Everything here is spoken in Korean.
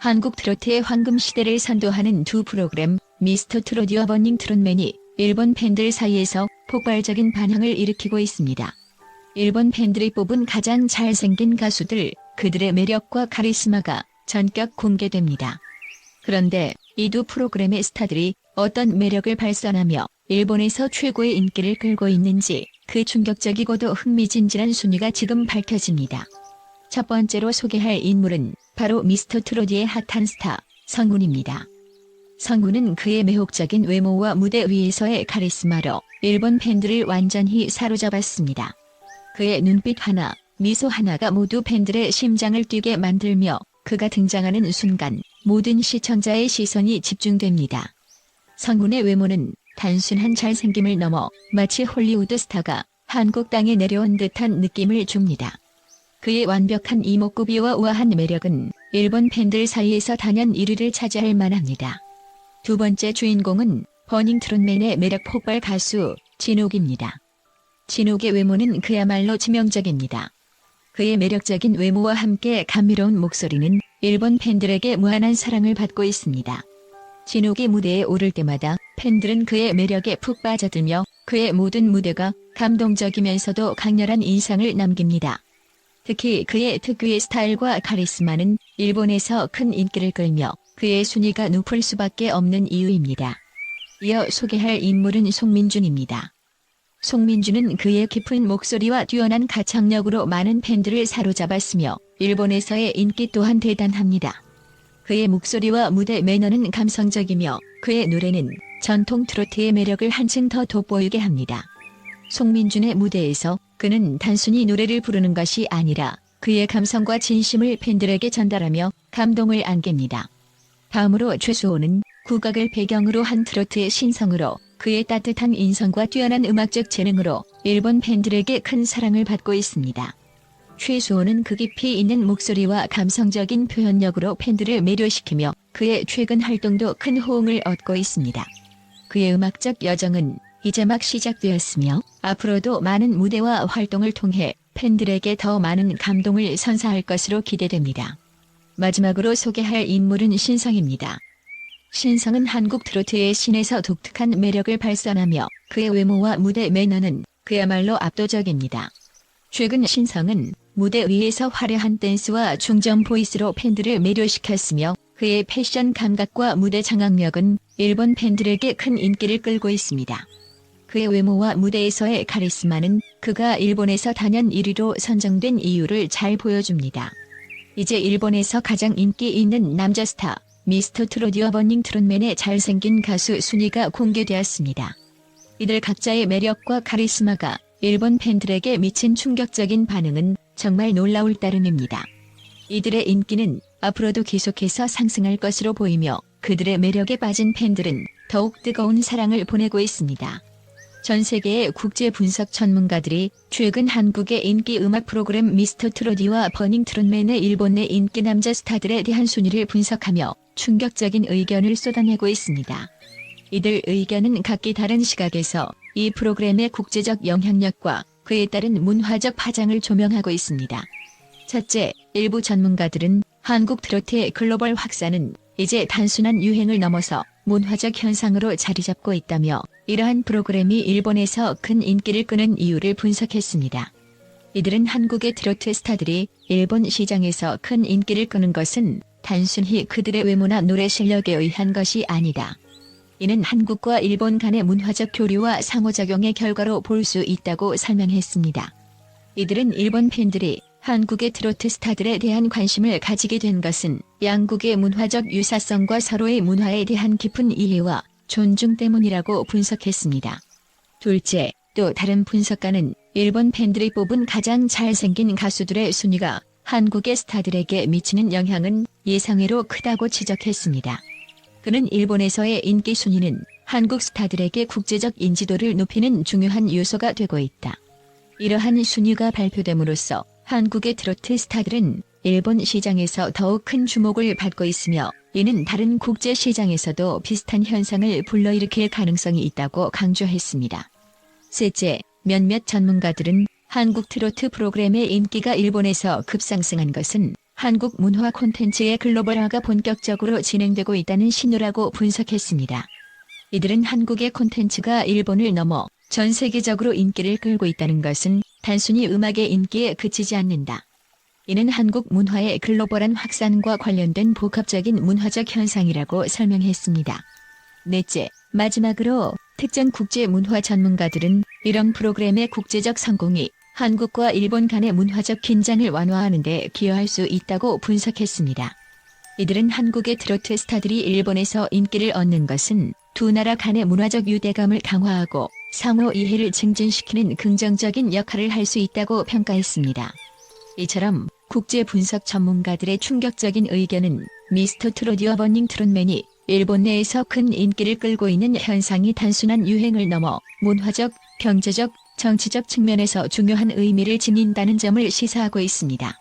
한국 트로트의 황금 시대를 선도하는 두 프로그램 미스터 트롯이와 버닝 트롯맨이 일본 팬들 사이에서 폭발적인 반향을 일으키고 있습니다. 일본 팬들이 뽑은 가장 잘생긴 가수들, 그들의 매력과 카리스마가 전격 공개됩니다. 그런데 이 두 프로그램의 스타들이 어떤 매력을 발산하며 일본에서 최고의 인기를 끌고 있는지 그 충격적이고도 흥미진진한 순위가 지금 밝혀집니다. 첫 번째로 소개할 인물은 바로 미스터 트로디의 핫한 스타 성군입니다. 성군은 그의 매혹적인 외모와 무대 위에서의 카리스마로 일본 팬들을 완전히 사로잡았습니다. 그의 눈빛 하나, 미소 하나가 모두 팬들의 심장을 뛰게 만들며 그가 등장하는 순간 모든 시청자의 시선이 집중됩니다. 성군의 외모는 단순한 잘생김을 넘어 마치 홀리우드 스타가 한국 땅에 내려온 듯한 느낌을 줍니다. 그의 완벽한 이목구비와 우아한 매력은 일본 팬들 사이에서 단연 1위를 차지할 만합니다. 두 번째 주인공은 버닝 트롯맨의 매력 폭발 가수 진욱입니다. 진욱의 외모는 그야말로 치명적입니다. 그의 매력적인 외모와 함께 감미로운 목소리는 일본 팬들에게 무한한 사랑을 받고 있습니다. 진욱이 무대에 오를 때마다 팬들은 그의 매력에 푹 빠져들며 그의 모든 무대가 감동적이면서도 강렬한 인상을 남깁니다. 특히 그의 특유의 스타일과 카리스마는 일본에서 큰 인기를 끌며 그의 순위가 높을 수밖에 없는 이유입니다. 이어 소개할 인물은 송민준입니다. 송민준은 그의 깊은 목소리와 뛰어난 가창력으로 많은 팬들을 사로잡았으며 일본에서의 인기 또한 대단합니다. 그의 목소리와 무대 매너는 감성적이며 그의 노래는 전통 트로트의 매력을 한층 더 돋보이게 합니다. 송민준의 무대에서 그는 단순히 노래를 부르는 것이 아니라 그의 감성과 진심을 팬들에게 전달하며 감동을 안깁니다. 다음으로 최수호는 국악을 배경으로 한 트로트의 신성으로 그의 따뜻한 인성과 뛰어난 음악적 재능으로 일본 팬들에게 큰 사랑을 받고 있습니다. 최수호는 그 깊이 있는 목소리와 감성적인 표현력으로 팬들을 매료시키며 그의 최근 활동도 큰 호응을 얻고 있습니다. 그의 음악적 여정은 이제 막 시작되었으며 앞으로도 많은 무대와 활동을 통해 팬들에게 더 많은 감동을 선사할 것으로 기대됩니다. 마지막으로 소개할 인물은 신성입니다. 신성은 한국 트로트의 신에서 독특한 매력을 발산하며 그의 외모와 무대 매너는 그야말로 압도적입니다. 최근 신성은 무대 위에서 화려한 댄스와 중점 보이스로 팬들을 매료시켰으며 그의 패션 감각과 무대 장악력은 일본 팬들에게 큰 인기를 끌고 있습니다. 그의 외모와 무대에서의 카리스마는 그가 일본에서 단연 1위로 선정된 이유를 잘 보여줍니다. 이제 일본에서 가장 인기 있는 남자 스타 미스터 트로디와 버닝 트롯맨의 잘생긴 가수 순위가 공개되었습니다. 이들 각자의 매력과 카리스마가 일본 팬들에게 미친 충격적인 반응은 정말 놀라울 따름입니다. 이들의 인기는 앞으로도 계속해서 상승할 것으로 보이며 그들의 매력에 빠진 팬들은 더욱 뜨거운 사랑을 보내고 있습니다. 전 세계의 국제 분석 전문가들이 최근 한국의 인기 음악 프로그램 미스터 트로디와 버닝 트롯맨의 일본 내 인기 남자 스타들에 대한 순위를 분석하며 충격적인 의견을 쏟아내고 있습니다. 이들 의견은 각기 다른 시각에서 이 프로그램의 국제적 영향력과 그에 따른 문화적 파장을 조명하고 있습니다. 첫째, 일부 전문가들은 한국 트로트의 글로벌 확산은 이제 단순한 유행을 넘어서 문화적 현상으로 자리 잡고 있다며 이러한 프로그램이 일본에서 큰 인기를 끄는 이유를 분석했습니다. 이들은 한국의 트로트 스타들이 일본 시장에서 큰 인기를 끄는 것은 단순히 그들의 외모나 노래 실력에 의한 것이 아니다. 이는 한국과 일본 간의 문화적 교류와 상호작용의 결과로 볼 수 있다고 설명했습니다. 이들은 일본 팬들이 한국의 트로트 스타들에 대한 관심을 가지게 된 것은 양국의 문화적 유사성과 서로의 문화에 대한 깊은 이해와 존중 때문이라고 분석했습니다. 둘째, 또 다른 분석가는 일본 팬들이 뽑은 가장 잘생긴 가수들의 순위가 한국의 스타들에게 미치는 영향은 예상외로 크다고 지적했습니다. 그는 일본에서의 인기 순위는 한국 스타들에게 국제적 인지도를 높이는 중요한 요소가 되고 있다. 이러한 순위가 발표됨으로써 한국의 트로트 스타들은 일본 시장에서 더욱 큰 주목을 받고 있으며 이는 다른 국제 시장에서도 비슷한 현상을 불러일으킬 가능성이 있다고 강조했습니다. 셋째, 몇몇 전문가들은 한국 트로트 프로그램의 인기가 일본에서 급상승한 것은 한국 문화 콘텐츠의 글로벌화가 본격적으로 진행되고 있다는 신호라고 분석했습니다. 이들은 한국의 콘텐츠가 일본을 넘어 전 세계적으로 인기를 끌고 있다는 것은 단순히 음악의 인기에 그치지 않는다. 이는 한국 문화의 글로벌한 확산과 관련된 복합적인 문화적 현상이라고 설명했습니다. 넷째, 마지막으로 특정 국제 문화 전문가들은 이런 프로그램의 국제적 성공이 한국과 일본 간의 문화적 긴장을 완화하는 데 기여할 수 있다고 분석했습니다. 이들은 한국의 트로트 스타들이 일본에서 인기를 얻는 것은 두 나라 간의 문화적 유대감을 강화하고 상호 이해를 증진시키는 긍정적인 역할을 할 수 있다고 평가했습니다. 이처럼 국제 분석 전문가들의 충격적인 의견은 미스터 트로디어 버닝 트롯맨이 일본 내에서 큰 인기를 끌고 있는 현상이 단순한 유행을 넘어 문화적, 경제적, 정치적 측면에서 중요한 의미를 지닌다는 점을 시사하고 있습니다.